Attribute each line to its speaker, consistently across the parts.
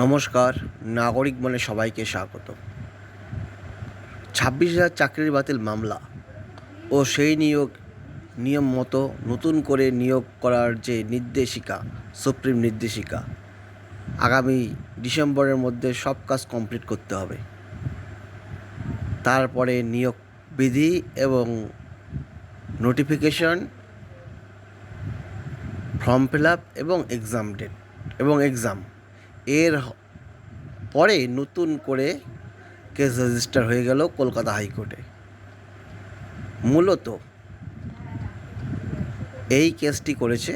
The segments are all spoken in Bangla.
Speaker 1: নমস্কার, নাগরিক বলে সবাইকে স্বাগত। ছাব্বিশ হাজার চাকরির বাতিল মামলা ও সেই নিয়োগ, নিয়ম মতো নতুন করে নিয়োগ করার যে নির্দেশিকা, সুপ্রিম নির্দেশিকা, আগামী ডিসেম্বরের মধ্যে সব কাজ কমপ্লিট করতে হবে। তারপরে নিয়োগ বিধি এবং নোটিফিকেশন, ফর্ম ফিল আপ এবং এক্সাম ডেট, এবং এক্সাম। এর পরে নতুন করে কেস রেজিস্টার হয়ে গেল কলকাতা হাইকোর্টে। মূলত এই কেসটি করেছে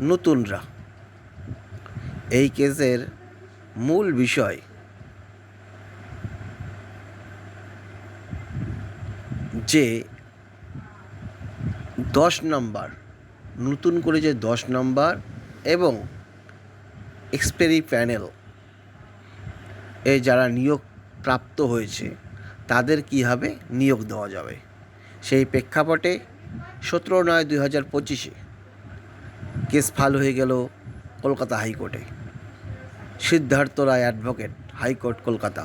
Speaker 1: নতুনরা। এই কেসের মূল বিষয় যে দশ নম্বর, নতুন করে যে দশ নম্বর এবং এক্সপেরি প্যানেল এ যারা নিয়োগ প্রাপ্ত হয়েছে, তাদের কীভাবে নিয়োগ দেওয়া যাবে। সেই প্রেক্ষাপটে সতেরো নয় দুই হাজার পঁচিশে কেস ফাল হয়ে গেল কলকাতা হাইকোর্টে। Siddhartha Roy advocate, High Court, Kolkata.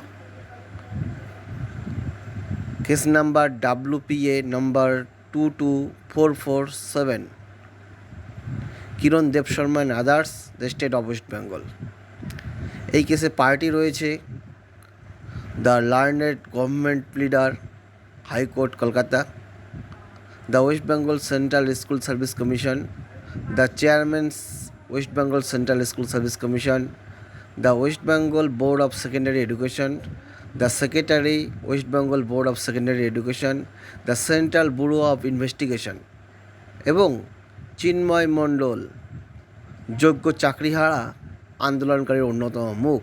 Speaker 1: Case number WPA number two two four four seven. Kiran Dev Sharma and others the State of West Bengal এই কেসে পার্টি রয়েছে। The learned government leader High Court Kolkata the West Bengal Central School Service Commission the chairman's West Bengal Central School Service Commission the West Bengal Board of Secondary Education the secretary West Bengal Board of Secondary Education the Central Bureau of Investigation এবং চিন্ময় মণ্ডল, যোগ্য চাকরিহারা আন্দোলনকারীর অন্যতম মুখ।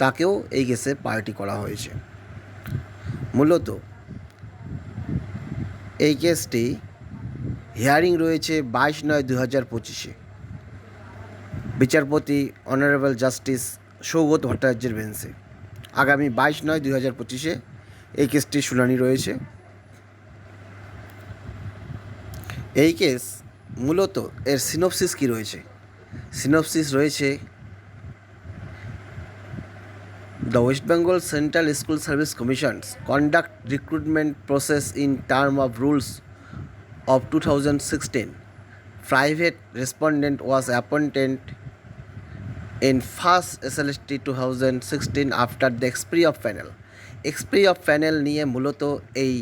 Speaker 1: তাকেও এই কেসে পার্টি করা হয়েছে। মূলত এই কেসটি হিয়ারিং রয়েছে বাইশ নয় দু হাজার পঁচিশে। বিচারপতি অনারেবল জাস্টিস সৌগত ভট্টাচার্যের বেঞ্চে। আগামী বাইশ নয় দুই হাজার পঁচিশে এই কেসটির শুনানি রয়েছে। এই কেস মূলত এর সিনপসিস কি রয়েছে? সিনপসিস রয়েছে the West Bengal Central School Service Commission conduct recruitment process in term of rules of two thousand sixteen private respondent was appointed in first S L S two thousand sixteen after the expiry of panel expiry of panel নিয়ে মূলত এই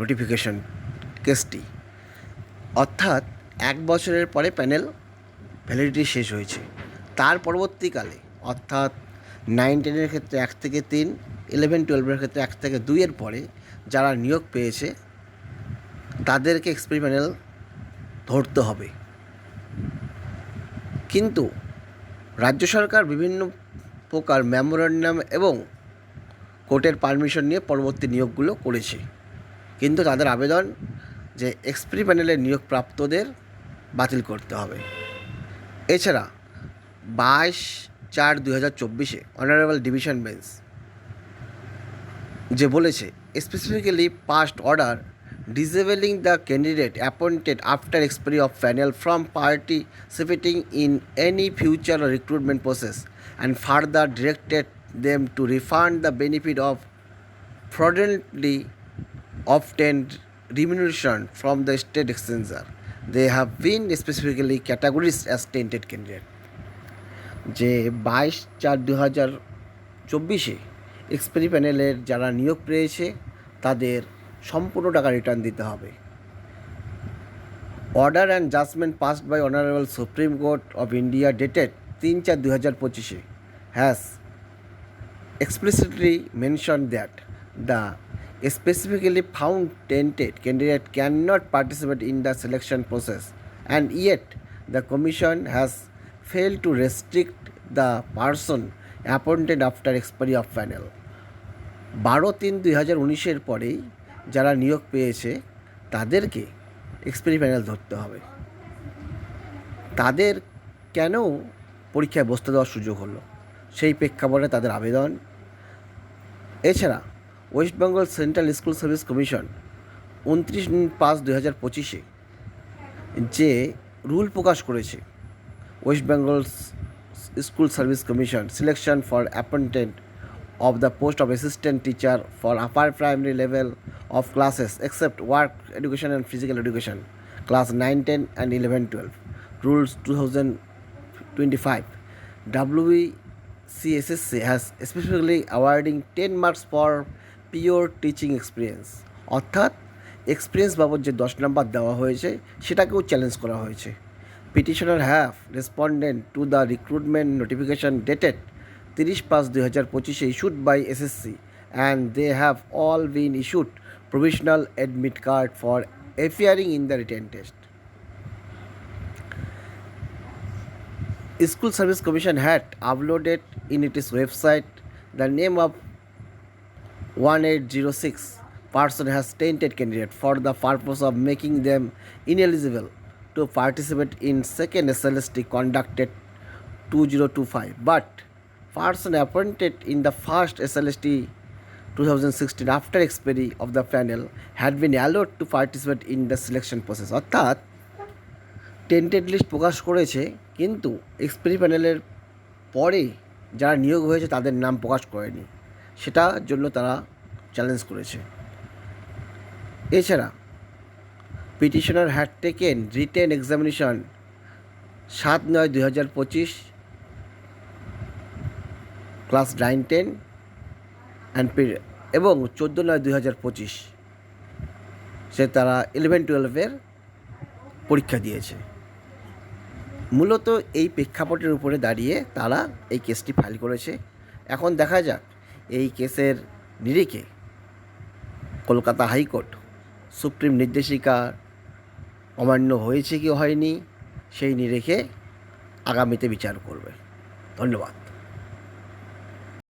Speaker 1: নোটিফিকেশন কেসটি অর্থাৎ এক বছরের পরে প্যানেল ভ্যালিডিটি শেষ হয়েছে। তার পরবর্তীকালে, অর্থাৎ নাইন টেনের ক্ষেত্রে এক থেকে তিন ইলেভেন টুয়েলভের ক্ষেত্রে এক থেকে দুইয়ের পরে যারা নিয়োগ পেয়েছে, তাদেরকে এক্সপেরি প্যানেল ধরতে হবে। কিন্তু রাজ্য সরকার বিভিন্ন প্রকার মেমোরান্ডাম এবং কোর্টের পারমিশন নিয়ে পরবর্তী নিয়োগগুলো করেছে। কিন্তু তাদের আবেদন যে এক্সপ্রি প্যানেলের নিয়োগপ্রাপ্তদের বাতিল করতে হবে এছাড়া বাইশ চার দুই হাজার চব্বিশে অনারেবল ডিভিশন বেঞ্চ যে বলেছে specifically passed order disabling the candidate appointed after expiry of panel from participating in any future recruitment process and further directed them to refund the benefit of fraudulently obtained remuneration from the state exchanger. They have been specifically categorized as tainted candidate. যে বাইশ চার দু হাজার চব্বিশে এক্সপেরি প্যানেলের যারা নিয়োগ পেয়েছে, তাদের সম্পূর্ণ টাকা রিটার্ন দিতে হবে order and judgment passed by honourable Supreme Court of India dated তিন চার দু হাজার পঁচিশে has explicitly mentioned that the specifically found tainted candidate cannot participate in the selection process and yet the commission has failed to restrict the person appointed after expiry of panel বারো তিন দুই হাজার উনিশের পরেই যারা নিয়োগ পেয়েছে তাদেরকে এক্সপেরি প্যানেল ধরতে হবে তাদের কেন পরীক্ষায় বসতে দেওয়ার সুযোগ হলো সেই প্রেক্ষাপটে তাদের আবেদন এছাড়া West Bengal Central School Service Commission উনত্রিশ পাঁচ দুই হাজার পঁচিশে যে রুল প্রকাশ করেছে West Bengal School Service Commission selection for appointment of the post of assistant teacher for upper primary level of classes except work education and physical education class nine, ten and eleven, twelve. Rules two thousand twenty five W C S S C has specifically awarding ten marks for pure teaching experience. অর্থাৎ এক্সপিরিয়েন্স বাবদ যে দশ নাম্বার দেওয়া হয়েছে, সেটাকেও চ্যালেঞ্জ করা হয়েছে। Petitioner have, respondent to the recruitment notification dated তিরিশ পাঁচ দুই হাজার পঁচিশে issued by SSC, and they have all been issued provisional admit card for appearing in the written test. School Service Commission had uploaded in its website the name of 1806 person has tainted candidate for the purpose of making them ineligible to participate in second SLST conducted 2025 but person appointed in the first SLST 2016 after expiry of the panel had been allowed to participate in the selection process অর্থাৎ টেন্টেড লিস্ট প্রকাশ করেছে কিন্তু এক্সপেরি প্যানেলের পরে যারা নিয়োগ হয়েছে তাদের নাম প্রকাশ করেনি সেটার জন্য তারা চ্যালেঞ্জ করেছে। এছাড়া petitioner had taken written examination সাত নয় দুই হাজার পঁচিশ ক্লাস নাইন টেন অ্যান্ড এবং চোদ্দ নয় দুই হাজার পঁচিশ। সে তারা ইলেভেন টুয়েলভের পরীক্ষা দিয়েছে। মূলত এই প্রেক্ষাপটের উপরে দাঁড়িয়ে তারা এই কেসটি ফাইল করেছে। এখন দেখা যাক এই কেসের নিরিখে কলকাতা হাইকোর্ট সুপ্রিম নির্দেশিকা অমান্য হয়েছে কি হয়নি সেই নিরেখে আগামীতে বিচার করবে। ধন্যবাদ।